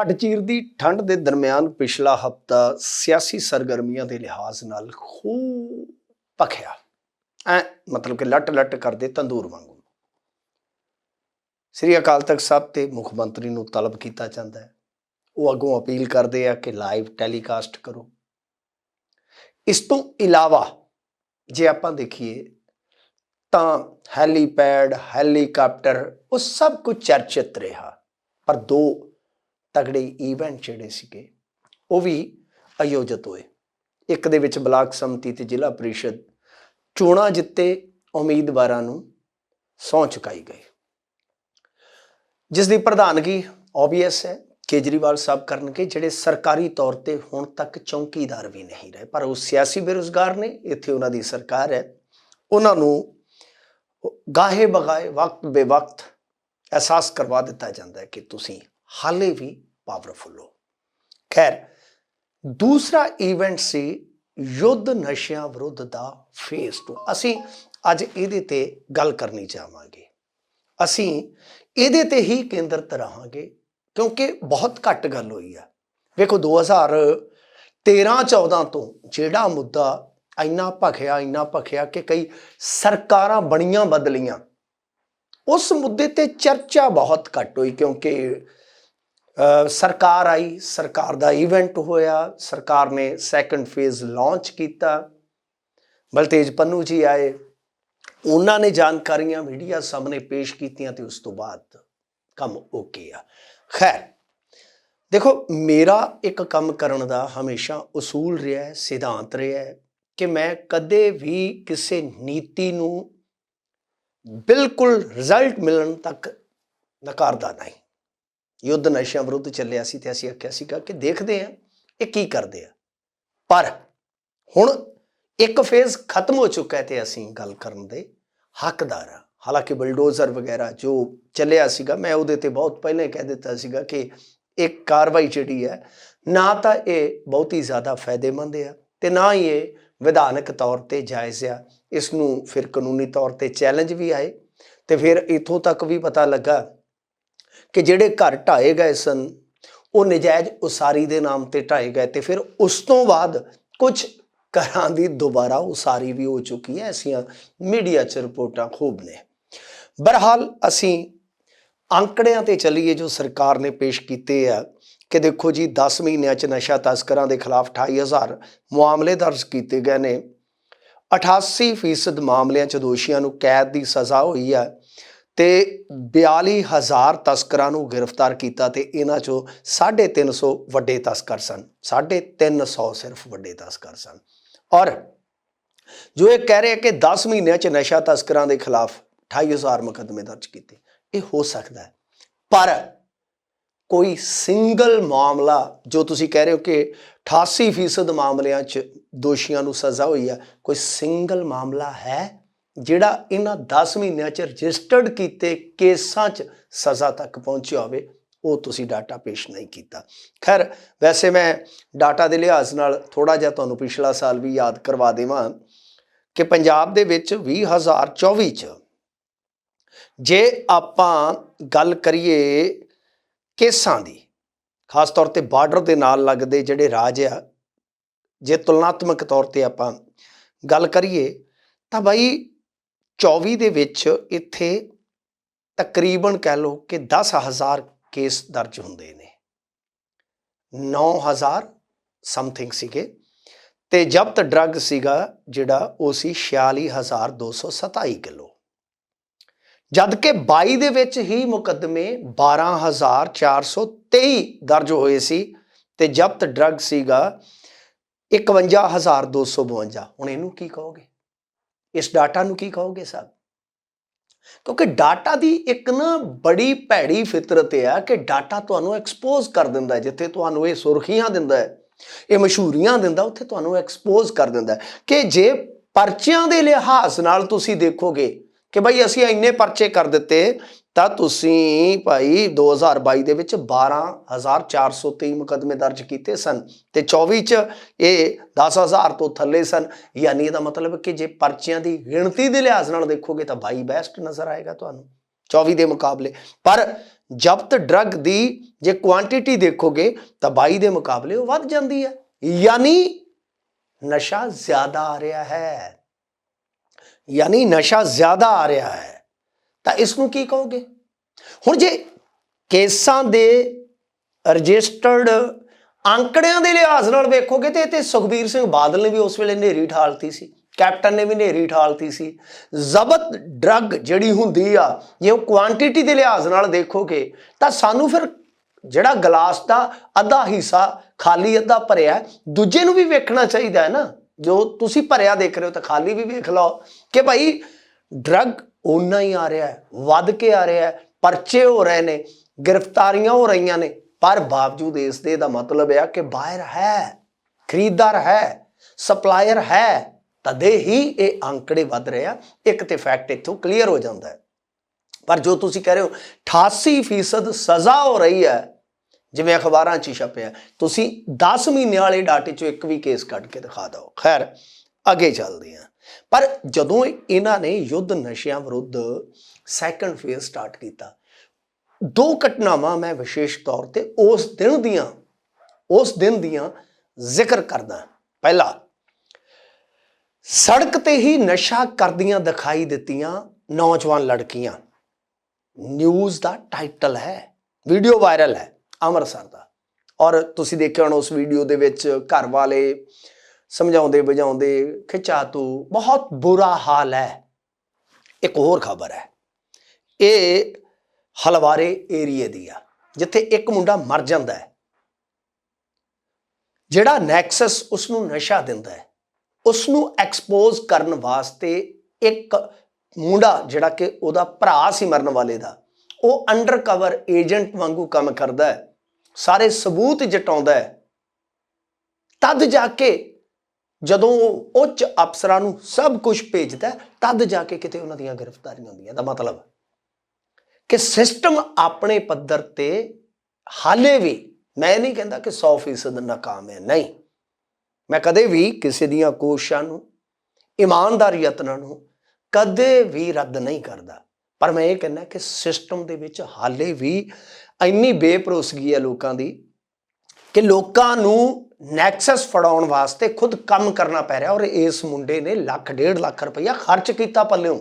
ਹੱਡ ਚੀਰ ਦੀ ਠੰਡ ਦੇ ਦਰਮਿਆਨ ਪਿਛਲਾ ਹਫਤਾ ਸਿਆਸੀ ਸਰਗਰਮੀਆਂ ਦੇ ਲਿਹਾਜ਼ ਨਾਲ ਖੂਬ ਭਖਿਆ। ਐ ਮਤਲਬ ਕਿ ਲੱਟ ਲੱਟ ਕਰਦੇ ਤੰਦੂਰ ਵਾਂਗੂ। ਸ੍ਰੀ ਅਕਾਲ ਤਖਤ ਸਾਹਿਬ ਤੇ ਮੁੱਖ ਮੰਤਰੀ ਨੂੰ ਤਲਬ ਕੀਤਾ ਜਾਂਦਾ ਹੈ। ਉਹ ਅੱਗੋਂ ਅਪੀਲ ਕਰਦੇ ਆ ਕਿ ਲਾਈਵ ਟੈਲੀਕਾਸਟ ਕਰੋ। ਇਸ ਤੋਂ ਇਲਾਵਾ ਜੇ ਆਪਾਂ ਦੇਖੀਏ ਤਾਂ ਹੈਲੀਪੈਡ, ਹੈਲੀਕਾਪਟਰ, ਉਹ ਸਭ ਕੁਝ ਚਰਚਿਤ ਰਿਹਾ। ਪਰ ਦੋ ਤਗੜੇ ਈਵੈਂਟ ਜਿਹੜੇ ਸੀਗੇ, ਉਹ ਵੀ ਆਯੋਜਿਤ ਹੋਏ। ਇੱਕ ਦੇ ਵਿੱਚ ਬਲਾਕ ਸੰਮਤੀ ਤੇ ਜ਼ਿਲ੍ਹਾ ਪ੍ਰੀਸ਼ਦ ਚੋਣਾਂ ਜਿੱਤੇ ਉਮੀਦਵਾਰਾਂ ਨੂੰ ਸਹੁੰ ਚੁਕਾਈ ਗਈ। ਜਿਸ ਦੀ ਪ੍ਰਧਾਨਗੀ ਓਬੀਐਸ ਹੈ, ਕੇਜਰੀਵਾਲ ਸਾਹਿਬ ਕਰਨਗੇ, ਜਿਹੜੇ ਸਰਕਾਰੀ ਤੌਰ ਤੇ ਹੁਣ ਤੱਕ ਚੌਕੀਦਾਰ ਵੀ ਨਹੀਂ ਰਹੇ, ਪਰ ਉਹ ਸਿਆਸੀ ਬੇਰੁਜ਼ਗਾਰ ਨੇ, ਇੱਥੇ ਉਹਨਾਂ ਦੀ ਸਰਕਾਰ ਹੈ। ਉਹਨਾਂ ਨੂੰ ਗਾਹੇ ਬਗਾਏ ਵਕਤ ਬੇਵਕਤ ਅਹਿਸਾਸ ਕਰਵਾ ਦਿੱਤਾ ਜਾਂਦਾ ਹੈ ਕਿ ਤੁਸੀਂ ਹਾਲੇ ਵੀ ਪਾਵਰਫੁਲ ਹੋ। ਖੈਰ, ਦੂਸਰਾ ਇਵੈਂਟ ਸੀ ਯੁੱਧ ਨਸ਼ਿਆਂ ਵਿਰੁੱਧ ਦਾ ਫੇਸ 2 ਅਸੀਂ ਅੱਜ ਇਹਦੇ ਤੇ ਗੱਲ ਕਰਨੀ ਚਾਹਾਂਗੇ। ਅਸੀਂ ਇਹਦੇ ਤੇ ਹੀ ਕੇਂਦਰਿਤ ਰਹਾਂਗੇ ਕਿਉਂਕਿ ਬਹੁਤ ਘੱਟ ਗੱਲ ਹੋਈ ਆ। ਵੇਖੋ 2013 14 ਤੋਂ ਜਿਹੜਾ ਮੁੱਦਾ ਇੰਨਾ ਭਖਿਆ ਇੰਨਾ ਭਖਿਆ ਕਿ ਕਈ ਸਰਕਾਰਾਂ ਬਣੀਆਂ ਬਦਲੀਆਂ, ਉਸ ਮੁੱਦੇ ਤੇ ਚਰਚਾ ਬਹੁਤ ਘੱਟ ਹੋਈ ਕਿਉਂਕਿ ਸਰਕਾਰ ਆਈ, ਸਰਕਾਰ ਦਾ ਇਵੈਂਟ ਹੋਇਆ, ਸਰਕਾਰ ਨੇ ਸੈਕੰਡ ਫੇਜ਼ ਲਾਂਚ ਕੀਤਾ। ਬਲਤੇਜ ਪੰਨੂ ਜੀ ਆਏ। ਉਹਨਾਂ ਨੇ ਜਾਣਕਾਰੀਆਂ ਮੀਡੀਆ ਸਾਹਮਣੇ ਪੇਸ਼ ਕੀਤੀਆਂ ਤੇ ਉਸ ਤੋਂ ਬਾਅਦ ਕੰਮ ਓਕੇ ਆ। ਖੈਰ, ਦੇਖੋ, ਮੇਰਾ ਇੱਕ ਕੰਮ ਕਰਨ ਦਾ ਹਮੇਸ਼ਾ ਉਸੂਲ ਰਿਹਾ ਹੈ, ਸਿਧਾਂਤ ਰਿਹਾ ਹੈ ਕਿ ਮੈਂ ਕਦੇ ਵੀ ਕਿਸੇ ਨੀਤੀ ਨੂੰ ਬਿਲਕੁਲ ਰਿਜ਼ਲਟ ਮਿਲਣ ਤੱਕ ਨਕਾਰਦਾ ਨਹੀਂ। ਯੁੱਧ ਨਸ਼ਿਆਂ ਵਿਰੁੱਧ ਚੱਲਿਆ ਸੀ ਤੇ ਅਸੀਂ ਆਖਿਆ ਸੀਗਾ ਕਿ ਦੇਖਦੇ ਆ ਇਹ ਕੀ ਕਰਦੇ ਆ। ਪਰ ਹੁਣ ਇੱਕ ਫੇਜ਼ ਖਤਮ ਹੋ ਚੁੱਕਾ ਹੈ ਤੇ ਅਸੀਂ ਗੱਲ ਕਰਨ ਦੇ ਹੱਕਦਾਰ ਆ ਹਾਲਾਂਕਿ ਬਲਡੋਜ਼ਰ ਵਗੈਰਾ ਜੋ ਚੱਲਿਆ ਸੀਗਾ, ਮੈਂ ਉਹਦੇ ਤੇ ਬਹੁਤ ਪਹਿਲਾਂ ਕਹਿ ਦਿੱਤਾ ਸੀਗਾ ਕਿ ਇੱਕ ਕਾਰਵਾਈ ਜਿਹੜੀ ਹੈ, ਨਾ ਤਾਂ ਇਹ ਬਹੁਤ ਹੀ ਜ਼ਿਆਦਾ ਫਾਇਦੇਮੰਦ ਆ ਤੇ ਨਾ ਹੀ ਇਹ ਵਿਧਾਨਕ ਤੌਰ ਤੇ ਜਾਇਜ਼ ਆ। ਇਸ ਨੂੰ ਫਿਰ ਕਾਨੂੰਨੀ ਤੌਰ ਤੇ ਚੈਲੰਜ ਵੀ ਆਏ ਤੇ ਫਿਰ ਇਥੋਂ ਤੱਕ ਵੀ ਪਤਾ ਲੱਗਾ ਕਿ ਜਿਹੜੇ ਘਰ ਢਾਏ ਗਏ ਸਨ, ਉਹ ਨਜਾਇਜ਼ ਉਸਾਰੀ ਦੇ ਨਾਮ ਤੇ ਢਾਏ ਗਏ ਤੇ ਫਿਰ ਉਸ ਤੋਂ ਬਾਅਦ ਕੁਝ ਘਰਾਂ ਦੀ ਦੁਬਾਰਾ ਉਸਾਰੀ ਵੀ ਹੋ ਚੁੱਕੀ ਹੈ, ਐਸੀਆਂ ਮੀਡੀਆ 'ਚ ਰਿਪੋਰਟਾਂ ਖੂਬ ਨੇ। ਬਰਹਾਲ ਅਸੀਂ ਅੰਕੜਿਆਂ ਤੇ ਚੱਲੀਏ ਜੋ ਸਰਕਾਰ ਨੇ ਪੇਸ਼ ਕੀਤੇ ਆ ਕਿ ਦੇਖੋ ਜੀ 10 ਮਹੀਨਿਆਂ 'ਚ ਨਸ਼ਾ ਤਸਕਰਾਂ ਦੇ ਖਿਲਾਫ 28000 ਮਾਮਲੇ ਦਰਜ ਕੀਤੇ ਗਏ ਨੇ। 88% ਮਾਮਲਿਆਂ 'ਚ ਦੋਸ਼ੀਆਂ ਨੂੰ ਕੈਦ ਦੀ ਸਜ਼ਾ ਹੋਈ ਹੈ ਤੇ 42000 ਤਸਕਰਾਂ ਨੂੰ ਗ੍ਰਿਫਤਾਰ ਕੀਤਾ ਤੇ ਇਹਨਾਂ 'ਚੋਂ 350 ਵੱਡੇ ਤਸਕਰ ਸਨ। 350 ਸਿਰਫ ਵੱਡੇ ਤਸਕਰ ਸਨ। ਔਰ ਜੋ ਇਹ ਕਹਿ ਰਹੇ ਕਿ 10 ਮਹੀਨਿਆਂ 'ਚ ਨਸ਼ਾ ਤਸਕਰਾਂ ਦੇ ਖਿਲਾਫ 28000 ਮੁਕੱਦਮੇ ਦਰਜ ਕੀਤੇ, ਇਹ ਹੋ ਸਕਦਾ ਹੈ। ਪਰ ਕੋਈ ਸਿੰਗਲ ਮਾਮਲਾ ਜੋ ਤੁਸੀਂ ਕਹਿ ਰਹੇ ਹੋ ਕਿ 88% ਮਾਮਲਿਆਂ 'ਚ ਦੋਸ਼ੀਆਂ ਨੂੰ ਸਜ਼ਾ ਹੋਈ ਹੈ ਕੋਈ ਸਿੰਗਲ ਮਾਮਲਾ ਹੈ? ਜਿਹੜਾ ਇਹਨਾਂ 10 ਮਹੀਨਿਆਂ 'ਚ ਰਜਿਸਟਰਡ ਕੀਤੇ ਕੇਸਾਂ 'ਚ ਸਜ਼ਾ ਤੱਕ ਪਹੁੰਚਿਆ ਹੋਵੇ, ਉਹ ਤੁਸੀਂ ਡਾਟਾ ਪੇਸ਼ ਨਹੀਂ ਕੀਤਾ। ਖੈਰ, ਵੈਸੇ ਮੈਂ ਡਾਟਾ ਦੇ ਲਿਹਾਜ਼ ਨਾਲ ਥੋੜਾ ਜਿਹਾ ਤੁਹਾਨੂੰ ਪਿਛਲਾ ਸਾਲ ਵੀ ਯਾਦ ਕਰਵਾ ਦੇਵਾਂ ਕਿ ਪੰਜਾਬ ਦੇ ਵਿੱਚ 20024 'ਚ ਜੇ ਆਪਾਂ ਗੱਲ ਕਰੀਏ ਕੇਸਾਂ ਦੀ, ਖਾਸ ਤੌਰ ਤੇ ਬਾਰਡਰ ਦੇ ਨਾਲ ਲੱਗਦੇ ਜਿਹੜੇ ਰਾਜ ਆ, ਜੇ ਤੁਲਨਾਤਮਕ ਤੌਰ ਤੇ ਆਪਾਂ ਗੱਲ ਕਰੀਏ, ਤਾਂ ਬਾਈ 24 ਦੇ ਵਿੱਚ ਇੱਥੇ ਤਕਰੀਬਨ ਕਹਿ ਲਓ ਕਿ 10000 ਕੇਸ ਦਰਜ ਹੁੰਦੇ ਨੇ। 9000 ਸਮਥਿੰਗ ਸੀਗੇ ਤੇ ਜ਼ਬਤ ਡਰੱਗ ਸੀਗਾ ਜਿਹੜਾ ਉਹ ਸੀ 46227 ਕਿਲੋ। ਜਦ ਕਿ 22 ਦੇ ਵਿੱਚ ਹੀ ਮੁਕੱਦਮੇ 12423 ਦਰਜ ਹੋਏ ਸੀ ਤੇ ਜ਼ਬਤ ਡਰੱਗ ਸੀਗਾ 51252 ਹੁਣ ਇਹਨੂੰ ਕੀ ਕਹੋਗੇ? ਇਸ ਡਾਟਾ ਨੂੰ ਕੀ ਕਹੋਗੇ ਸਾਹਿਬ ਕਿਉਂਕਿ ਡਾਟਾ ਦੀ ਇੱਕ ਨਾ ਬੜੀ ਭੈੜੀ ਫਿਤਰਤ ਹੈ ਕਿ ਡਾਟਾ ਤੁਹਾਨੂੰ ਐਕਸਪੋਜ਼ ਕਰ ਦਿੰਦਾ ਜਿੱਥੇ ਤੁਹਾਨੂੰ ਇਹ ਸੁਰਖੀਆਂ ਦਿੰਦਾ ਹੈ, ਇਹ ਮਸ਼ਹੂਰੀਆਂ ਦਿੰਦਾ, ਉੱਥੇ ਤੁਹਾਨੂੰ ਐਕਸਪੋਜ਼ ਕਰ ਦਿੰਦਾ ਕਿ ਜੇ ਪਰਚਿਆਂ ਦੇ ਲਿਹਾਜ਼ ਨਾਲ ਤੁਸੀਂ ਦੇਖੋਗੇ ਕਿ ਭਾਈ ਅਸੀਂ ਇੰਨੇ ਪਰਚੇ ਕਰ ਦਿੱਤੇ ਤਾਂ ਤੁਸੀਂ ਭਾਈ 2022 ਦੇ ਵਿੱਚ 12423 ਮੁਕਦਮੇ ਦਰਜ ਕੀਤੇ ਸਨ ਤੇ 24 ਚ ਇਹ 10000 ਤੋਂ ਥੱਲੇ ਸਨ। ਯਾਨੀ ਇਹਦਾ ਮਤਲਬ ਕਿ ਜੇ ਪਰਚਿਆਂ ਦੀ ਗਿਣਤੀ ਦੇ ਲਿਹਾਜ਼ ਨਾਲ ਦੇਖੋਗੇ ਤਾਂ ਬਾਈ ਬੈਸਟ ਨਜ਼ਰ ਆਏਗਾ ਤੁਹਾਨੂੰ 24 ਦੇ ਮੁਕਾਬਲੇ। ਪਰ ਜ਼ਬਤ ਡਰੱਗ ਦੀ ਜੇ ਕੁਆਂਟੀਟੀ ਦੇਖੋਗੇ ਤਾਂ 22 ਦੇ ਮੁਕਾਬਲੇ ਉਹ ਵੱਧ ਜਾਂਦੀ ਹੈ। ਯਾਨੀ ਨਸ਼ਾ ਜ਼ਿਆਦਾ ਆ ਰਿਹਾ ਹੈ। ਯਾਨੀ ਨਸ਼ਾ ਜ਼ਿਆਦਾ ਆ ਰਿਹਾ ਹੈ। ਤਾਂ ਇਸ ਨੂੰ ਕੀ ਕਹੋਗੇ? ਹੁਣ ਜੇ ਕੇਸਾਂ ਦੇ ਰਜਿਸਟਰਡ ਅੰਕੜਿਆਂ ਦੇ ਲਿਹਾਜ਼ ਨਾਲ ਵੇਖੋਗੇ ਤੇ ਇਹ ਤੇ ਸੁਖਬੀਰ ਸਿੰਘ ਬਾਦਲ ਨੇ ਵੀ ਉਸ ਵੇਲੇ ਨੇਰੀ ਠਾਲਤੀ ਸੀ। ਕੈਪਟਨ ਨੇ ਵੀ ਨੇਰੀ ਠਾਲਤੀ ਸੀ। ਜ਼ਬਤ ਡਰੱਗ ਜਿਹੜੀ ਹੁੰਦੀ ਆ, ਜੇ ਉਹ ਕੁਆਂਟੀਟੀ ਦੇ ਲਿਹਾਜ਼ ਨਾਲ ਦੇਖੋਗੇ, ਤਾਂ ਸਾਨੂੰ ਫਿਰ ਜਿਹੜਾ ਗਲਾਸ ਦਾ ਅੱਧਾ ਹਿੱਸਾ ਖਾਲੀ ਅੱਧਾ ਭਰਿਆ, ਦੂਜੇ ਨੂੰ ਵੀ ਵੇਖਣਾ ਚਾਹੀਦਾ ਹੈ ਨਾ। ਜੋ ਤੁਸੀਂ ਭਰਿਆ ਦੇਖ ਰਹੇ ਹੋ ਤਾਂ ਖਾਲੀ ਵੀ ਵੇਖ ਲਓ ਕਿ ਭਾਈ ਡਰੱਗ ਓਨਾ ਹੀ ਆ ਰਿਹਾ ਹੈ, ਵੱਧ ਕੇ ਆ ਰਿਹਾ ਹੈ, ਪਰਚੇ ਹੋ ਰਹੇ ਨੇ, ਗ੍ਰਿਫਤਾਰੀਆਂ ਹੋ ਰਹੀਆਂ ਨੇ। ਪਰ ਬਾਵਜੂਦ ਇਸ ਦੇ ਦਾ ਮਤਲਬ ਹੈ ਕਿ ਬਾਹਰ ਹੈ, ਖਰੀਦਦਾਰ ਹੈ, ਸਪਲਾਇਰ ਹੈ, ਤਦੇ ਹੀ ਇਹ ਅੰਕੜੇ ਵੱਧ ਰਹੇ ਆ। ਇੱਕ ਤੇ ਫੈਕਟ ਇੱਥੋਂ ਕਲੀਅਰ ਹੋ ਜਾਂਦਾ ਹੈ। ਪਰ ਜੋ ਤੁਸੀਂ ਕਹਿ ਰਹੇ ਹੋ 88% ਸਜ਼ਾ ਹੋ ਰਹੀ ਹੈ, ਜਿਵੇਂ ਅਖਬਾਰਾਂ 'ਚ ਹੀ ਛਪਿਆ ਤੁਸੀਂ 10 ਮਹੀਨੇ ਵਾਲੇ ਡਾਟੇ 'ਚੋਂ ਇੱਕ ਵੀ ਕੇਸ ਕੱਢ ਕੇ ਦਿਖਾ ਦਿਓ। ਖੈਰ, ਅੱਗੇ ਚੱਲਦੇ ਹਾਂ। ਪਰ ਜਦੋਂ ਇਹਨਾਂ ਨੇ ਯੁੱਧ ਨਸ਼ਿਆਂ ਵਿਰੁੱਧ ਸੈਕੰਡ ਫੇਜ਼ ਸਟਾਰਟ ਕੀਤਾ, ਦੋ ਘਟਨਾਵਾਂ ਮੈਂ ਵਿਸ਼ੇਸ਼ ਤੌਰ ਤੇ ਉਸ ਦਿਨ ਦੀਆਂ, ਉਸ ਦਿਨ ਦੀਆਂ ਜ਼ਿਕਰ ਕਰਦਾ ਪਹਿਲਾ, ਸੜਕ ਤੇ ਹੀ ਨਸ਼ਾ ਕਰਦੀਆਂ ਦਿਖਾਈ ਦਿੱਤੀਆਂ ਨੌਜਵਾਨ ਲੜਕੀਆਂ। ਨਿਊਜ਼ ਦਾ ਟਾਈਟਲ ਹੈ ਵੀਡੀਓ ਵਾਇਰਲ ਹੈ, ਅੰਮ੍ਰਿਤਸਰ ਦਾ। ਔਰ ਤੁਸੀਂ ਦੇਖਿਆ ਹੋਣਾ ਉਸ ਵੀਡੀਓ ਦੇ ਵਿੱਚ ਘਰ ਵਾਲੇ ਸਮਝਾਉਂਦੇ, ਬੁਝਾਉਂਦੇ, ਖਿਚਾ ਤੂੰ, ਬਹੁਤ ਬੁਰਾ ਹਾਲ ਹੈ। ਇੱਕ ਹੋਰ ਖਬਰ ਹੈ। ਇਹ ਹਲਵਾਰੇ ਏਰੀਏ ਦੀ ਆ, ਜਿੱਥੇ ਇੱਕ ਮੁੰਡਾ ਮਰ ਜਾਂਦਾ ਹੈ। ਜਿਹੜਾ ਨੈਕਸਸ ਉਸ ਨੂੰ ਨਸ਼ਾ ਦਿੰਦਾ ਹੈ ਉਸ ਨੂੰ ਐਕਸਪੋਜ਼ ਕਰਨ ਵਾਸਤੇ ਇੱਕ ਮੁੰਡਾ, ਜਿਹੜਾ ਕਿ ਉਹਦਾ ਭਰਾ ਸੀ ਮਰਨ ਵਾਲੇ ਦਾ, ਉਹ ਅੰਡਰ ਕਵਰ ਏਜੰਟ ਵਾਂਗੂ ਕੰਮ ਕਰਦਾ ਹੈ, ਸਾਰੇ ਸਬੂਤ ਜਟਾਉਂਦਾ ਹੈ। ਤਦ ਜਾ ਕੇ ਜਦੋਂ ਉਹ ਉੱਚ ਅਫਸਰਾਂ ਨੂੰ ਸਭ ਕੁਝ ਭੇਜਦਾ ਤਦ ਜਾ ਕੇ ਕਿਤੇ ਉਹਨਾਂ ਦੀਆਂ ਗ੍ਰਿਫਤਾਰੀਆਂ ਹੁੰਦੀਆਂ। ਦਾ ਮਤਲਬ ਕਿ ਸਿਸਟਮ ਆਪਣੇ ਪੱਧਰ ਤੇ ਹਾਲੇ ਵੀ, ਮੈਂ ਨਹੀਂ ਕਹਿੰਦਾ ਕਿ 100% ਨਾਕਾਮ ਹੈ, ਨਹੀਂ। ਮੈਂ ਕਦੇ ਵੀ ਕਿਸੇ ਦੀਆਂ ਕੋਸ਼ਿਸ਼ਾਂ ਨੂੰ, ਇਮਾਨਦਾਰ ਯਤਨਾਂ ਨੂੰ ਕਦੇ ਵੀ ਰੱਦ ਨਹੀਂ ਕਰਦਾ। ਪਰ ਮੈਂ ਇਹ ਕਹਿੰਦਾ ਕਿ ਸਿਸਟਮ ਦੇ ਵਿੱਚ ਹਾਲੇ ਵੀ ਇੰਨੀ ਬੇਪਰੋਸਗੀ ਹੈ ਲੋਕਾਂ ਦੀ ਕਿ ਲੋਕਾਂ ਨੂੰ ਨੈਕਸਸ ਫੜਾਉਣ ਵਾਸਤੇ ਖੁਦ ਕੰਮ ਕਰਨਾ ਪੈ ਰਿਹਾ ਔਰ ਇਸ ਮੁੰਡੇ ਨੇ ਲੱਖ, ਡੇਢ ਲੱਖ ਰੁਪਈਆ ਖਰਚ ਕੀਤਾ ਪੱਲਿਓਂ।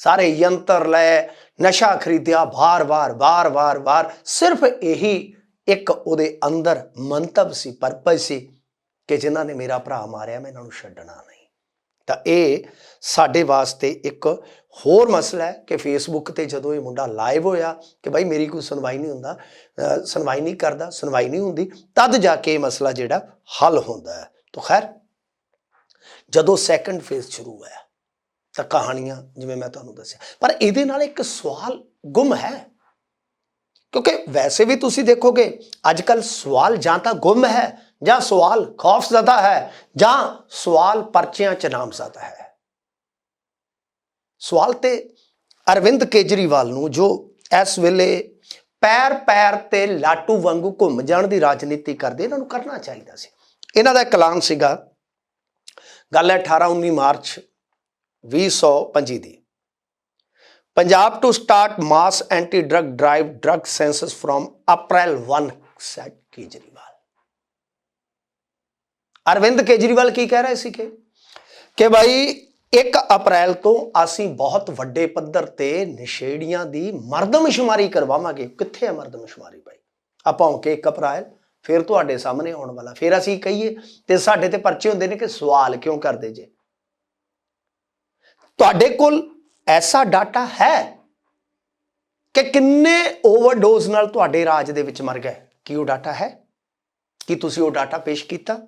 ਸਾਰੇ ਯੰਤਰ ਲੈ, ਨਸ਼ਾ ਖਰੀਦਿਆ ਬਾਰ-ਬਾਰ ਬਾਰ-ਬਾਰ ਬਾਰ ਸਿਰਫ ਇਹੀ ਇੱਕ ਉਹਦੇ ਅੰਦਰ ਮੰਤਵ ਸੀ ਪਰਪਸ ਸੀ ਕਿ ਜਿਨ੍ਹਾਂ ਨੇ ਮੇਰਾ ਭਰਾ ਮਾਰਿਆ, ਮੈਂ ਇਹਨਾਂ ਨੂੰ ਛੱਡਣਾ ਨਹੀਂ। ਤਾਂ ਇਹ ਸਾਡੇ ਵਾਸਤੇ ਇੱਕ ਹੋਰ ਮਸਲਾ ਹੈ ਕਿ ਫੇਸਬੁੱਕ ਤੇ ਜਦੋਂ ਇਹ ਮੁੰਡਾ ਲਾਈਵ ਹੋਇਆ ਕਿ ਭਾਈ ਮੇਰੀ ਕੋਈ ਸੁਣਵਾਈ ਨਹੀਂ ਹੁੰਦਾ ਸੁਣਵਾਈ ਨਹੀਂ ਕਰਦਾ, ਸੁਣਵਾਈ ਨਹੀਂ ਹੁੰਦੀ, ਤਦ ਜਾ ਕੇ ਇਹ ਮਸਲਾ ਜਿਹੜਾ ਹੱਲ ਹੁੰਦਾ ਹੈ। ਤਾਂ ਖੈਰ, ਜਦੋਂ ਸੈਕੰਡ ਫੇਜ਼ ਸ਼ੁਰੂ ਹੋਇਆ, ਤਾਂ ਕਹਾਣੀਆਂ ਜਿਵੇਂ ਮੈਂ ਤੁਹਾਨੂੰ ਦੱਸਿਆ, ਪਰ ਇਹਦੇ ਨਾਲ ਇੱਕ ਸਵਾਲ ਗੁੰਮ ਹੈ। ਕਿਉਂਕਿ ਵੈਸੇ ਵੀ ਤੁਸੀਂ ਦੇਖੋਗੇ, ਅੱਜ ਕੱਲ ਸਵਾਲ ਜਾਂ ਤਾਂ ਗੁੰਮ ਹੈ ਜਾਂ ਸਵਾਲ ਖੌਫਜ਼ਦਾ ਹੈ ਜਾਂ ਸਵਾਲ ਪਰਚਿਆਂ ਚ ਨਾਮਜ਼ਦਾ ਹੈ। ਸਵਾਲ ਤੇ ਅਰਵਿੰਦ ਕੇਜਰੀਵਾਲ ਨੂੰ ਜੋ ਇਸ ਵੇਲੇ ਪੈਰ ਪੈਰ ਤੇ ਲਾਟੂ ਵਾਂਗੂ ਘੁੰਮ ਜਾਣ ਦੀ ਰਾਜਨੀਤੀ ਕਰਦੇ, ਇਹਨਾਂ ਨੂੰ ਕਰਨਾ ਚਾਹੀਦਾ ਸੀ। ਇਹਨਾਂ ਦਾ ਇੱਕ ਸੀਗਾ। ਗੱਲ ਹੈ 18 19 March 2025 the. Punjab to start mass anti drug drive drug census from April 1 said Kejriwal. Arvind Kejriwal ਕੀ ਕਹਿ ਰਹੇ ਸੀ ਕਿ ਕਿ ਭਾਈ 1 ਅਪ੍ਰੈਲ ਤੋਂ ਅਸੀਂ ਬਹੁਤ ਵੱਡੇ ਪੱਧਰ ਤੇ ਨਸ਼ੇੜੀਆਂ ਦੀ ਮਰਦਮਸ਼ੁਮਾਰੀ ਕਰਵਾਵਾਂਗੇ। ਕਿੱਥੇ ਹੈ ਮਰਦਮਸ਼ੁਮਾਰੀ ਭਾਈ ਆਪਾਂ ਕਿ 1 ਅਪ੍ਰੈਲ ਫਿਰ ਤੁਹਾਡੇ ਸਾਹਮਣੇ ਆਉਣ ਵਾਲਾ। ਫਿਰ ਅਸੀਂ ਕਹੀਏ ਤੇ ਸਾਡੇ ਤੇ ਪਰਚੇ ਹੁੰਦੇ ਨੇ ਕਿ ਸਵਾਲ ਕਿਉਂ ਕਰਦੇ ਜੇ? ਤੁਹਾਡੇ ਕੋਲ ਐਸਾ ਡਾਟਾ ਹੈ ਕਿ ਕਿੰਨੇ ਓਵਰਡੋਜ਼ ਨਾਲ ਤੁਹਾਡੇ ਰਾਜ ਦੇ ਵਿੱਚ ਮਰ ਗਏ? ਕੀ ਉਹ ਡਾਟਾ ਹੈ? ਕੀ ਤੁਸੀਂ ਉਹ ਡਾਟਾ ਪੇਸ਼ ਕੀਤਾ?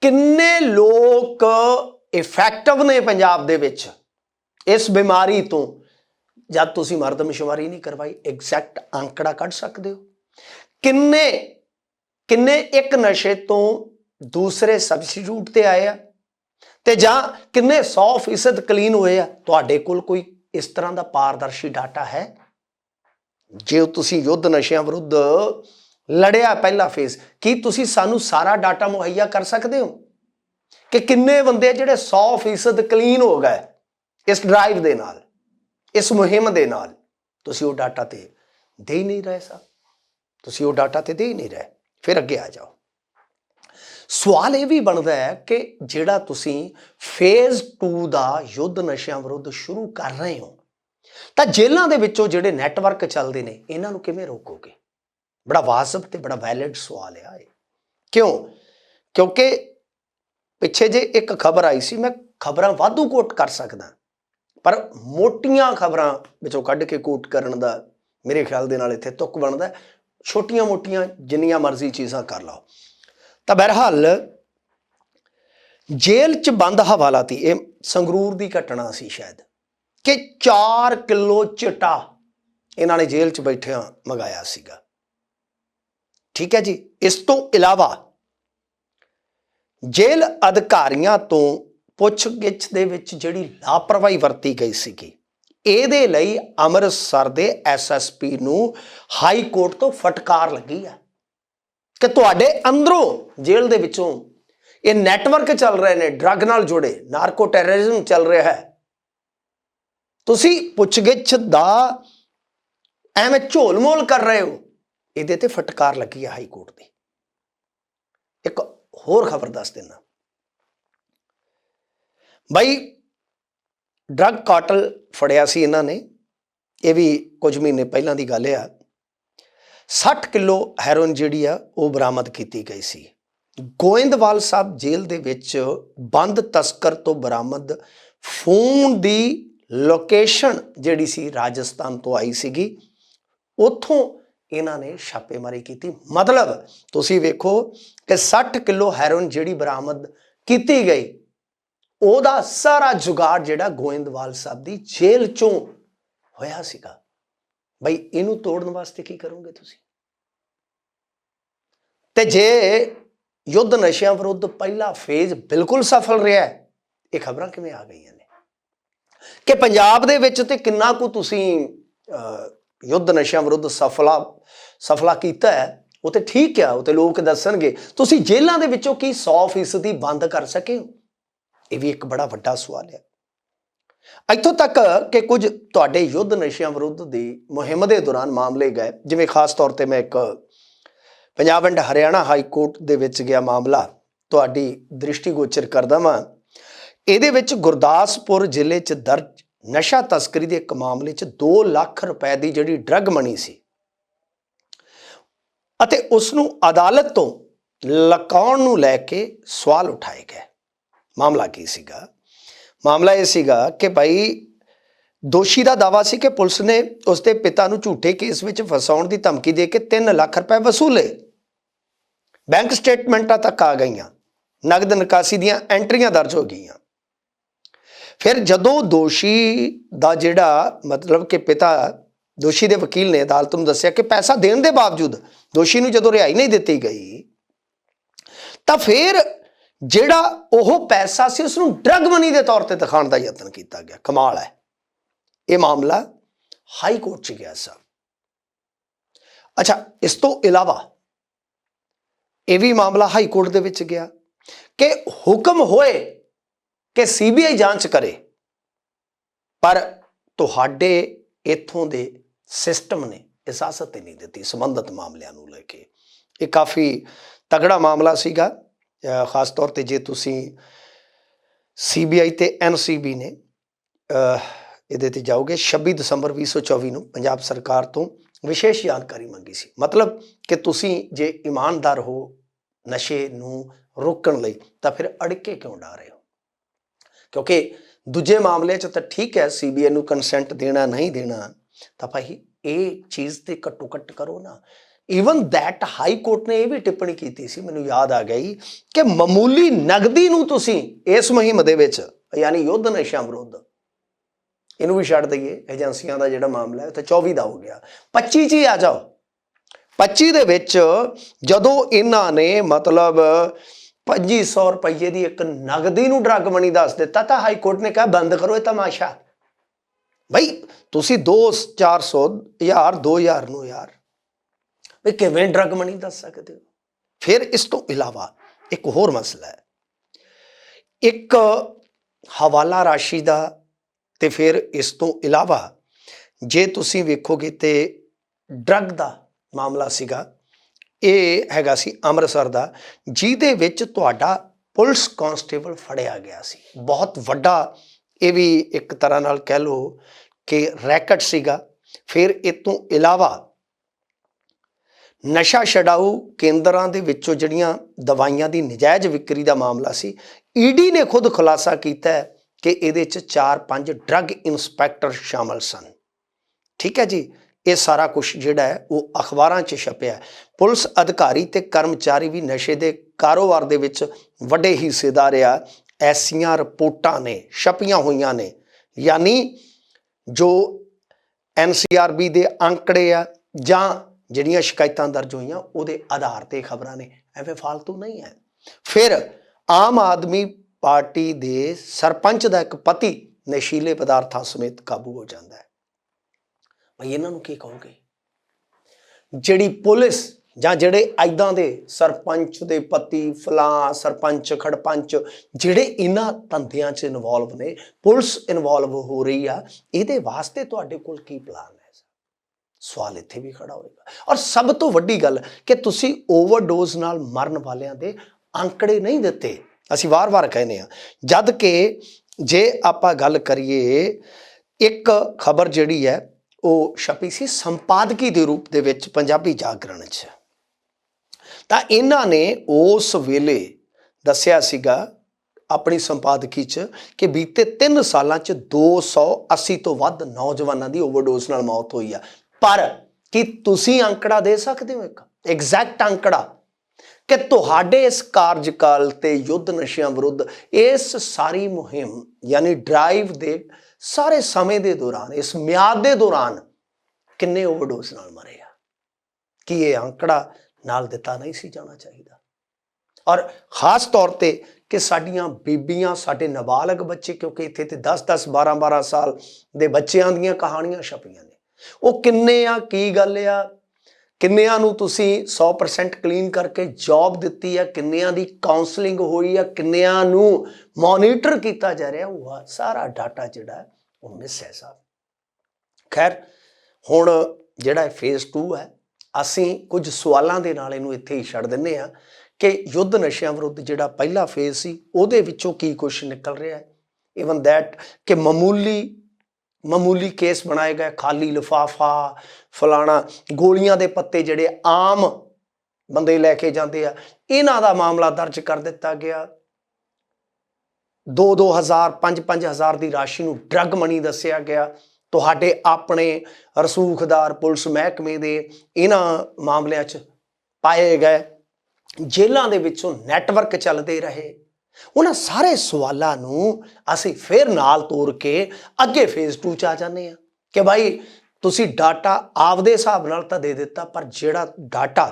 ਕਿੰਨੇ ਲੋਕ ਇਫੈਕਟਿਵ ਨੇ ਪੰਜਾਬ ਦੇ ਵਿੱਚ? ਇਸ ਬਿਮਾਰੀ ਤੋਂ ਜਦ ਤੁਸੀਂ ਮਰਦਮਸ਼ੁਮਾਰੀ ਨਹੀਂ ਕਰਵਾਈ ਐਗਜ਼ੈਕਟ ਅੰਕੜਾ ਕੱਢ ਸਕਦੇ ਹੋ। ਕਿੰਨੇ ਕਿੰਨੇ ਇੱਕ ਨਸ਼ੇ ਤੋਂ ਦੂਸਰੇ ਸਬਸਟੀਟਿਊਟ ਤੇ ਆਏ ਆ? ਤੇ ਜਾਂ ਕਿੰਨੇ 100% ਕਲੀਨ ਹੋਏ ਆ? ਤੁਹਾਡੇ ਕੋਲ ਕੋਈ ਇਸ ਤਰ੍ਹਾਂ ਦਾ ਪਾਰਦਰਸ਼ੀ ਡਾਟਾ ਹੈ? ਜੇ ਤੁਸੀਂ ਯੁੱਧ ਨਸ਼ਿਆਂ ਵਿਰੁੱਧ ਲੜਿਆ ਪਹਿਲਾ ਫੇਸ ਕੀ ਤੁਸੀਂ ਸਾਨੂੰ ਸਾਰਾ ਡਾਟਾ ਮੁਹੱਈਆ ਕਰ ਸਕਦੇ ਹੋ? ਕਿ ਕਿੰਨੇ ਬੰਦੇ ਜਿਹੜੇ 100% ਕਲੀਨ ਹੋ ਗਏ ਇਸ ਡਰਾਈਵ ਦੇ ਨਾਲ, ਇਸ ਮੁਹਿੰਮ ਦੇ ਨਾਲ? ਤੁਸੀਂ ਉਹ ਡਾਟਾ ਤੇ ਦੇ ਹੀ ਨਹੀਂ ਰਹੇ ਸਾ ਤੁਸੀਂ ਉਹ ਡਾਟਾ ਤੇ ਦੇ ਹੀ ਨਹੀਂ ਰਹੇ। ਫਿਰ ਅੱਗੇ ਆ ਜਾਓ। ਸਵਾਲ ਇਹ ਵੀ ਬਣਦਾ ਹੈ ਕਿ ਜਿਹੜਾ ਤੁਸੀਂ ਫੇਜ਼ 2 ਦਾ ਯੁੱਧ ਨਸ਼ਿਆਂ ਵਿਰੁੱਧ ਸ਼ੁਰੂ ਕਰ ਰਹੇ ਹੋ, ਤਾਂ ਜੇਲ੍ਹਾਂ ਦੇ ਵਿੱਚੋਂ ਜਿਹੜੇ ਨੈਟਵਰਕ ਚੱਲਦੇ ਨੇ, ਇਹਨਾਂ ਨੂੰ ਕਿਵੇਂ ਰੋਕੋਗੇ? ਬੜਾ ਵਾਜਬ ਤੇ ਬੜਾ ਵੈਲਿਡ ਸਵਾਲ ਆ ਇਹ ਕਿਉਂ ਕਿਉਂਕਿ ਪਿੱਛੇ ਜੇ ਇੱਕ ਖਬਰ ਆਈ ਸੀ ਮੈਂ ਖਬਰਾਂ ਵਾਧੂ ਕੋਟ ਕਰ ਸਕਦਾ ਪਰ ਮੋਟੀਆਂ ਖਬਰਾਂ ਵਿੱਚੋਂ ਕੱਢ ਕੇ ਕੋਟ ਕਰਨ ਦਾ ਮੇਰੇ ਖਿਆਲ ਦੇ ਨਾਲ ਇੱਥੇ ਤੁਕ ਬਣਦਾ ਛੋਟੀਆਂ ਮੋਟੀਆਂ ਜਿੰਨੀਆਂ ਮਰਜ਼ੀ ਚੀਜ਼ਾਂ ਕਰ ਲਓ ਤਾਂ ਬਹਰਹਾਲ ਜੇਲ੍ਹ 'ਚ ਬੰਦ ਹਵਾਲਾਤੀ ਇਹ ਸੰਗਰੂਰ ਦੀ ਘਟਨਾ ਸੀ ਸ਼ਾਇਦ ਕਿ 4 ਕਿਲੋ ਚਿੱਟਾ ਇਹਨਾਂ ਨੇ ਜੇਲ੍ਹ 'ਚ ਬੈਠਿਆਂ ਮੰਗਾਇਆ ਸੀਗਾ ਠੀਕ ਹੈ ਜੀ, ਇਸ ਤੋਂ ਇਲਾਵਾ ਜੇਲ੍ਹ ਅਧਿਕਾਰੀਆਂ ਤੋਂ ਪੁੱਛਗਿੱਛ ਦੇ ਵਿੱਚ ਜਿਹੜੀ ਲਾਪਰਵਾਹੀ ਵਰਤੀ ਗਈ ਸੀਗੀ, ਇਹਦੇ ਲਈ ਅੰਮ੍ਰਿਤਸਰ ਦੇ ਐਸਐਸਪੀ ਨੂੰ ਹਾਈ ਕੋਰਟ ਤੋਂ ਫਟਕਾਰ ਲੱਗੀ ਆ ਕਿ ਤੁਹਾਡੇ ਅੰਦਰੋਂ ਜੇਲ੍ਹ ਦੇ ਵਿੱਚੋਂ ਇਹ ਨੈਟਵਰਕ ਚੱਲ ਰਹੇ ਨੇ, ਡਰੱਗ ਨਾਲ ਜੁੜੇ, ਨਾਰਕੋ ਟੈਰਰਿਜ਼ਮ ਚੱਲ ਰਿਹਾ ਹੈ। ਤੁਸੀਂ ਪੁੱਛਗਿੱਛ ਦਾ ਐਵੇਂ ਝੋਲ-ਮੋਲ ਕਰ ਰਹੇ ਹੋ ਇਹਦੇ ਤੇ ਫਟਕਾਰ ਲੱਗੀ ਹੈ ਹਾਈ ਕੋਰਟ ਦੀ। ਇੱਕ ਹੋਰ ਖਬਰ ਦੱਸ ਦਿੰਦਾ। ਬਾਈ, ਡਰੱਗ ਕਾਟਲ ਫੜਿਆ ਸੀ ਇਹਨਾਂ ਨੇ। ਇਹ ਵੀ ਕੁਝ ਮਹੀਨੇ ਪਹਿਲਾਂ ਦੀ ਗੱਲ ਆ। 60 ਕਿਲੋ ਹੈਰੋਇਨ ਜਿਹੜੀ ਆ, ਉਹ ਬਰਾਮਦ ਕੀਤੀ ਗਈ ਸੀ। ਗੋਇੰਦਵਾਲ ਸਾਹਿਬ ਜੇਲ੍ਹ ਦੇ ਵਿੱਚ ਬੰਦ ਤਸਕਰ ਤੋਂ ਬਰਾਮਦ ਫੋਨ ਦੀ ਲੋਕੇਸ਼ਨ ਜਿਹੜੀ ਸੀ ਰਾਜਸਥਾਨ ਤੋਂ ਆਈ ਸੀਗੀ, ਉੱਥੋਂ ਇਹਨਾਂ ਨੇ ਛਾਪੇਮਾਰੀ ਕੀਤੀ। ਮਤਲਬ ਤੁਸੀਂ ਵੇਖੋ ਕਿ 60 ਕਿਲੋ ਹੈਰੋਇਨ ਜਿਹੜੀ ਬਰਾਮਦ ਕੀਤੀ ਗਈ ਉਹਦਾ ਸਾਰਾ ਜੁਗਾੜ ਜਿਹੜਾ ਗੋਇੰਦਵਾਲ ਸਾਹਿਬ ਦੀ ਜੇਲ੍ਹ ਚੋਂ ਹੋਇਆ ਸੀਗਾ। ਬਈ ਇਹਨੂੰ ਤੋੜਨ ਵਾਸਤੇ ਕੀ ਕਰੋਗੇ ਤੁਸੀਂ? ਤੇ ਜੇ ਯੁੱਧ ਨਸ਼ਿਆਂ ਵਿਰੁੱਧ ਪਹਿਲਾ ਫੇਜ਼ ਬਿਲਕੁਲ ਸਫਲ ਰਿਹਾ ਇਹ ਖਬਰਾਂ ਕਿਵੇਂ ਆ ਗਈਆਂ ਨੇ? ਕਿ ਪੰਜਾਬ ਦੇ ਵਿੱਚ ਤੇ ਕਿੰਨਾ ਕੁ ਤੁਸੀਂ ਅਹ, ਯੁੱਧ ਨਸ਼ਿਆਂ ਵਿਰੁੱਧ ਸਫਲਾ ਸਫਲਾ ਕੀਤਾ ਹੈ। ਉਹ ਤੇ ਠੀਕ ਆ ਉਹ ਤੇ ਲੋਕ ਦੱਸਣਗੇ। ਤੁਸੀਂ ਜੇਲ੍ਹਾਂ ਦੇ ਵਿੱਚੋਂ ਕੀ 100% ਬੰਦ ਕਰ ਸਕੇ ਹੋ? ਇਹ ਵੀ ਇੱਕ ਬੜਾ ਵੱਡਾ ਸਵਾਲ ਹੈ। ਇੱਥੋਂ ਤੱਕ ਕਿ ਕੁਝ ਤੁਹਾਡੇ ਯੁੱਧ ਨਸ਼ਿਆਂ ਵਿਰੁੱਧ ਦੀ ਮੁਹਿੰਮ ਦੇ ਦੌਰਾਨ ਮਾਮਲੇ ਗਏ। ਜਿਵੇਂ ਖਾਸ ਤੌਰ ਤੇ ਮੈਂ ਇੱਕ Punjab and Haryana high court ਦੇ ਵਿੱਚ ਗਿਆ ਮਾਮਲਾ। ਤੁਹਾਡੀ ਦ੍ਰਿਸ਼ਟੀਗੋਚਰ ਕਰਦਾ ਵਾਂ। ਇਹਦੇ ਵਿੱਚ ਗੁਰਦਾਸਪੁਰ ਜ਼ਿਲ੍ਹੇ 'ਚ ਦਰਜ ਨਸ਼ਾ ਤਸਕਰੀ ਦੇ ਇੱਕ ਮਾਮਲੇ 'ਚ 2 ਲੱਖ ਰੁਪਏ ਦੀ ਜਿਹੜੀ ਡਰੱਗ ਮਨੀ ਸੀ। ਅਤੇ ਉਸ ਨੂੰ ਅਦਾਲਤ ਤੋਂ ਲਕਾਉਣ ਨੂੰ ਲੈ ਕੇ ਸਵਾਲ ਉਠਾਏ ਗਏ। ਮਾਮਲਾ ਕੀ ਸੀਗਾ? ਮਾਮਲਾ ਇਹ ਸੀਗਾ ਕਿ ਭਾਈ ਦੋਸ਼ੀ ਦਾ ਦਾਵਾ ਸੀ ਕਿ ਪੁਲਿਸ ਨੇ ਉਸ ਦੇ ਪਿਤਾ ਨੂੰ ਝੂਠੇ ਕੇਸ ਵਿੱਚ ਫਸਾਉਣ ਦੀ ਧਮਕੀ ਦੇ ਕੇ 3 ਲੱਖ ਰੁਪਏ ਵਸੂਲੇ। ਬੈਂਕ ਸਟੇਟਮੈਂਟਾਂ ਤੱਕ ਆ ਗਈਆਂ। ਨਗਦ ਨਿਕਾਸੀ ਦੀਆਂ ਐਂਟਰੀਆਂ ਦਰਜ ਹੋ ਗਈਆਂ। ਫਿਰ ਜਦੋਂ ਦੋਸ਼ੀ ਦਾ ਜਿਹੜਾ ਮਤਲਬ ਕਿ ਪਿਤਾ ਦੋਸ਼ੀ ਦੇ ਵਕੀਲ ਨੇ ਅਦਾਲਤ ਨੂੰ ਦੱਸਿਆ ਕਿ ਪੈਸਾ ਦੇਣ ਦੇ ਬਾਵਜੂਦ ਦੋਸ਼ੀ ਨੂੰ ਜਦੋਂ ਰਿਹਾਈ ਨਹੀਂ ਦਿੱਤੀ ਗਈ, ਤਾਂ ਫਿਰ ਜਿਹੜਾ ਉਹ ਪੈਸਾ ਸੀ ਉਸ ਨੂੰ ਡਰਗ ਮਨੀ ਦੇ ਤੌਰ ਤੇ ਦਿਖਾਉਣ ਦਾ ਯਤਨ ਕੀਤਾ ਗਿਆ। ਕਮਾਲ ਹੈ। ਇਹ ਮਾਮਲਾ ਹਾਈ ਕੋਰਟ 'ਚ ਗਿਆ ਸਰ ਅੱਛਾ, ਇਸ ਤੋਂ ਇਲਾਵਾ ਇਹ ਵੀ ਮਾਮਲਾ ਹਾਈ ਕੋਰਟ ਦੇ ਵਿੱਚ ਗਿਆ ਕਿ ਹੁਕਮ ਹੋਏ ਕਿ ਸੀਬੀਆਈ ਜਾਂਚ ਕਰੇ। ਪਰ ਤੁਹਾਡੇ ਇਥੋਂ ਦੇ ਸਿਸਟਮ ਨੇ ਇਜਾਜ਼ਤ ਹੀ ਨਹੀਂ ਦਿੱਤੀ ਸੰਬੰਧਿਤ ਮਾਮਲਿਆਂ ਨੂੰ ਲੈ ਕੇ। ਇਹ ਕਾਫੀ ਤਗੜਾ ਮਾਮਲਾ ਸੀਗਾ। ਖਾਸ ਤੌਰ ਤੇ ਜੇ ਤੁਸੀਂ ਸੀਬੀਆਈ ਤੇ ਐਨਸੀਬੀ ਨੇ ਇਹਦੇ ਤੇ ਜਾਓਗੇ 26 ਦਸੰਬਰ 2024 ਨੂੰ ਪੰਜਾਬ ਸਰਕਾਰ ਤੋਂ ਵਿਸ਼ੇਸ਼ ਜਾਣਕਾਰੀ ਮੰਗੀ ਸੀ। ਮਤਲਬ ਕਿ ਤੁਸੀਂ ਜੇ ਇਮਾਨਦਾਰ ਹੋ ਨਸ਼ੇ ਨੂੰ ਰੋਕਣ ਲਈ, ਤਾਂ ਫਿਰ ਅੜਕੇ ਕਿਉਂ ਡਾ ਰਹੇ ਹੋ? ਕਿਉਂਕਿ ਦੂਜੇ ਮਾਮਲੇ 'ਚ ਤਾਂ ਠੀਕ ਹੈ ਸੀਬੀਆਈ ਨੂੰ ਕੰਸੈਂਟ ਦੇਣਾ ਨਹੀਂ ਦੇਣਾ, ਤਾਂ ਭਾਈ ਇਹ ਚੀਜ਼ ਤੇ ਘੱਟੋ ਘੱਟ ਕਰੋ ਨਾ। ਈਵਨ ਦੈਟ ਹਾਈ ਕੋਰਟ ਨੇ ਇਹ ਵੀ ਟਿੱਪਣੀ ਕੀਤੀ ਸੀ, ਮੈਨੂੰ ਯਾਦ ਆ ਗਈ ਕਿ ਮਾਮੂਲੀ ਨਗਦੀ ਨੂੰ ਤੁਸੀਂ ਇਸ ਮੁਹਿੰਮ ਦੇ ਵਿੱਚ, ਯਾਨੀ ਯੁੱਧ ਨਸ਼ਾ ਵਿਰੁੱਧ, ਇਹਨੂੰ ਵੀ ਛੱਡ ਦਈਏ, ਏਜੰਸੀਆਂ ਦਾ ਜਿਹੜਾ ਮਾਮਲਾ ਹੈ ਉਹ ਤਾਂ 24 ਦਾ ਹੋ ਗਿਆ। 25 ਚ ਹੀ ਆ ਜਾਓ। 25 ਦੇ ਵਿੱਚ ਜਦੋਂ ਇਹਨਾਂ ਨੇ ਮਤਲਬ 2500 ਰੁਪਏ ਦੀ ਇੱਕ ਨਗਦੀ ਨੂੰ ਡਰੱਗ ਮਨੀ ਦੱਸ ਦਿੱਤਾ ਤਾਂ ਹਾਈ ਕੋਰਟ ਨੇ ਕਿਹਾ ਬੰਦ ਕਰੋ ਇਹ ਤਮਾਸ਼ਾ ਬਈ ਤੁਸੀਂ 2 400 ਹਜ਼ਾਰ 2000 ਨੂੰ ਯਾਰ ਵੀ ਕਿਵੇਂ ਡਰੱਗ ਮਨੀ ਦੱਸ ਸਕਦੇ ਹੋ ਫਿਰ ਇਸ ਤੋਂ ਇਲਾਵਾ ਇੱਕ ਹੋਰ ਮਸਲਾ ਹੈ ਇੱਕ ਹਵਾਲਾ ਰਾਸ਼ੀ ਦਾ ਤੇ ਫਿਰ ਇਸ ਤੋਂ ਇਲਾਵਾ ਜੇ ਤੁਸੀਂ ਵੇਖੋਗੇ ਤੇ ਡਰੱਗ ਦਾ ਮਾਮਲਾ ਸੀਗਾ ਇਹ ਹੈਗਾ ਸੀ ਅੰਮ੍ਰਿਤਸਰ ਦਾ, ਜਿਹਦੇ ਵਿੱਚ ਤੁਹਾਡਾ ਪੁਲਿਸ ਕਾਂਸਟੇਬਲ ਫੜਿਆ ਗਿਆ ਸੀ। ਬਹੁਤ ਵੱਡਾ ਇਹ ਵੀ ਇੱਕ ਤਰ੍ਹਾਂ ਨਾਲ ਕਹਿ ਲਓ ਕਿ ਰੈਕਟ ਸੀਗਾ। ਫਿਰ ਇਹ ਤੋਂ ਇਲਾਵਾ ਨਸ਼ਾ ਛਡਾਊ ਕੇਂਦਰਾਂ ਦੇ ਵਿੱਚੋਂ ਜਿਹੜੀਆਂ ਦਵਾਈਆਂ ਦੀ ਨਜਾਇਜ਼ ਵਿਕਰੀ ਦਾ ਮਾਮਲਾ ਸੀ ਈਡੀ ਨੇ ਖੁਦ ਖੁਲਾਸਾ ਕੀਤਾ ਕਿ ਇਹਦੇ 'ਚ 4-5 ਡਰੱਗ ਇਨਸਪੈਕਟਰ ਸ਼ਾਮਲ ਸਨ। ਠੀਕ ਹੈ ਜੀ? ਇਹ ਸਾਰਾ ਕੁਝ ਜਿਹੜਾ ਹੈ, ਉਹ ਅਖਬਾਰਾਂ 'ਚ ਛਪਿਆ ਪੁਲਿਸ ਅਧਿਕਾਰੀ ਤੇ ਕਰਮਚਾਰੀ ਵੀ ਨਸ਼ੇ ਦੇ ਕਾਰੋਬਾਰ ਦੇ ਵਿੱਚ ਵੱਡੇ ਹਿੱਸੇਦਾਰ ਆ ਐਸੀਆਂ ਰਿਪੋਰਟਾਂ ਨੇ, ਛਪੀਆਂ ਹੋਈਆਂ ਨੇ। ਯਾਨੀ ਜੋ ਐਨਸੀਆਰਬੀ ਦੇ ਅੰਕੜੇ ਆ ਜਾਂ ਜਿਹੜੀਆਂ ਸ਼ਿਕਾਇਤਾਂ ਦਰਜ ਹੋਈਆਂ, ਉਹਦੇ ਆਧਾਰ ਤੇ ਖਬਰਾਂ ਨੇ। ਐਵੇਂ ਫालतू ਨਹੀਂ ਹੈ। ਫਿਰ ਆਮ ਆਦਮੀ ਪਾਰਟੀ ਦੇ ਸਰਪੰਚ ਦਾ ਇੱਕ ਪਤੀ ਨਸ਼ੀਲੇ ਪਦਾਰਥਾਂ ਸਮੇਤ ਕਾਬੂ ਹੋ ਜਾਂਦਾ ਹੈ। ਭਾਈ, ਇਹਨਾਂ ਨੂੰ ਕੀ ਕਹੋਗੇ? ਜਿਹੜੀ ਪੁਲਿਸ ਜਾਂ ਜਿਹੜੇ ਐਦਾਂ ਦੇ ਸਰਪੰਚ ਦੇ ਪਤੀ ਫਲਾ ਸਰਪੰਚ, ਖੜਪੰਚ, ਜਿਹੜੇ ਇਹਨਾਂ ਧੰਦਿਆਂ 'ਚ ਇਨਵੋਲਵ ਨੇ, ਪੁਲਿਸ ਇਨਵੋਲਵ ਹੋ ਰਹੀ ਆ, ਇਹਦੇ ਵਾਸਤੇ ਤੁਹਾਡੇ ਕੋਲ ਕੀ ਪਲਾਨ ਹੈ? ਸਵਾਲ ਇੱਥੇ ਵੀ ਖੜਾ ਹੋਏਗਾ। ਔਰ ਸਭ ਤੋਂ ਵੱਡੀ ਗੱਲ ਕਿ ਤੁਸੀਂ ਓਵਰਡੋਜ਼ ਨਾਲ ਮਰਨ ਵਾਲਿਆਂ ਦੇ ਅੰਕੜੇ ਨਹੀਂ ਦਿੱਤੇ। ਅਸੀਂ ਵਾਰ-ਵਾਰ ਕਹਿੰਦੇ ਆ ਜਦ ਕਿ ਜੇ ਆਪਾਂ ਗੱਲ ਕਰੀਏ, ਇੱਕ ਖਬਰ ਜਿਹੜੀ ਹੈ ਉਹ ਛਪੀ ਸੀ ਸੰਪਾਦਕੀ ਦੇ ਰੂਪ ਦੇ ਵਿੱਚ ਪੰਜਾਬੀ ਜਾਗਰਣ 'ਚ। ਤਾਂ ਇਹਨਾਂ ਨੇ ਉਸ ਵੇਲੇ ਦੱਸਿਆ ਸੀਗਾ ਆਪਣੀ ਸੰਪਾਦਕੀ 'ਚ ਕਿ ਬੀਤੇ 3 ਸਾਲਾਂ 'ਚ 280 ਤੋਂ ਵੱਧ ਨੌਜਵਾਨਾਂ ਦੀ ਓਵਰਡੋਜ਼ ਨਾਲ ਮੌਤ ਹੋਈ ਆ। ਪਰ ਕੀ ਤੁਸੀਂ ਅੰਕੜਾ ਦੇ ਸਕਦੇ ਹੋ ਇੱਕ? ਐਗਜ਼ੈਕਟ ਅੰਕੜਾ। ਕਿ ਤੁਹਾਡੇ ਇਸ ਕਾਰਜਕਾਲ ਤੇ ਯੁੱਧ ਨਸ਼ਿਆਂ ਵਿਰੁੱਧ ਇਸ ਸਾਰੀ ਮੁਹਿੰਮ, ਯਾਨੀ ਡਰਾਈਵ ਦੇ ਸਾਰੇ ਸਮੇਂ ਦੇ ਦੌਰਾਨ, ਇਸ ਮਿਆਦ ਦੇ ਦੌਰਾਨ ਕਿੰਨੇ ਓਵਰਡੋਜ਼ ਨਾਲ ਮਰੇ ਆ? ਕੀ ਇਹ ਅੰਕੜਾ ਨਾਲ ਦਿੱਤਾ ਨਹੀਂ ਸੀ ਜਾਣਾ ਚਾਹੀਦਾ? ਔਰ ਖਾਸ ਤੌਰ ਤੇ ਕਿ ਸਾਡੀਆਂ ਬੀਬੀਆਂ, ਸਾਡੇ ਨਾਬਾਲਗ ਬੱਚੇ, ਕਿਉਂਕਿ ਇੱਥੇ ਤੇ 10 10 12 12 ਸਾਲ ਦੇ ਬੱਚਿਆਂ ਦੀਆਂ ਕਹਾਣੀਆਂ ਛਪੀਆਂ ਨੇ। ਉਹ ਕਿੰਨੇ ਆ, ਕੀ ਗੱਲ ਆ? ਕਿੰਨਿਆਂ ਨੂੰ ਤੁਸੀਂ 100% ਕਲੀਨ ਕਰਕੇ ਜੌਬ ਦਿੱਤੀ ਆ? ਕਿੰਨਿਆਂ ਦੀ ਕਾਉਂਸਲਿੰਗ ਹੋਈ ਆ? ਕਿੰਨਿਆਂ ਨੂੰ ਮੋਨੀਟਰ ਕੀਤਾ ਜਾ ਰਿਹਾ? ਉਹ ਸਾਰਾ ਡਾਟਾ ਜਿਹੜਾ ਉਹ ਮਿਸ ਹੈ ਸਾਹਿਬ ਖੈਰ, ਹੁਣ ਜਿਹੜਾ ਫੇਜ਼ 2 ਹੈ, ਅਸੀਂ ਕੁਝ ਸਵਾਲਾਂ ਦੇ ਨਾਲ ਇਹਨੂੰ ਇੱਥੇ ਹੀ ਛੱਡ ਦਿੰਨੇ ਆ ਕਿ ਯੁੱਧ ਨਸ਼ਿਆਂ ਵਿਰੁੱਧ ਜਿਹੜਾ ਪਹਿਲਾ ਫੇਜ਼ ਸੀ, ਉਹਦੇ ਵਿੱਚੋਂ ਕੀ ਕੁਝ ਨਿਕਲ ਰਿਹਾ ਹੈ? ਇਵਨ ਦੈਟ ਕਿ ਮਾਮੂਲੀ ਮਾਮੂਲੀ ਕੇਸ ਬਣਾਏ ਗਏ, ਖਾਲੀ ਲਿਫਾਫਾ, ਫਲਾਣਾ ਗੋਲੀਆਂ ਦੇ ਪੱਤੇ ਜਿਹੜੇ ਆਮ ਬੰਦੇ ਲੈ ਕੇ ਜਾਂਦੇ ਆ, ਇਹਨਾਂ ਦਾ ਮਾਮਲਾ ਦਰਜ ਕਰ ਦਿੱਤਾ ਗਿਆ। 2-2000 5-5000 ਦੀ ਰਾਸ਼ੀ ਨੂੰ ਡਰੱਗ ਮਨੀ ਦੱਸਿਆ ਗਿਆ। ਤੁਹਾਡੇ ਆਪਣੇ ਰਸੂਖਦਾਰ ਪੁਲਿਸ ਮਹਿਕਮੇ ਦੇ ਇਹਨਾਂ ਮਾਮਲਿਆਂ 'ਚ ਪਾਏ ਗਏ ਜੇਲ੍ਹਾਂ ਦੇ ਵਿੱਚੋਂ ਨੈਟਵਰਕ ਚੱਲਦੇ ਰਹੇ। ਉਹਨਾਂ ਸਾਰੇ ਸਵਾਲਾਂ ਨੂੰ ਅਸੀਂ ਫਿਰ ਨਾਲ ਤੋਰ ਕੇ ਅੱਗੇ ਫੇਜ਼ 2 ਚ ਆ ਜਾਂਦੇ ਆ ਕਿ ਭਾਈ ਤੁਸੀਂ ਡਾਟਾ ਆਪਦੇ ਹਿਸਾਬ ਨਾਲ ਤਾਂ ਦੇ ਦਿੱਤਾ, ਪਰ ਜਿਹੜਾ ਡਾਟਾ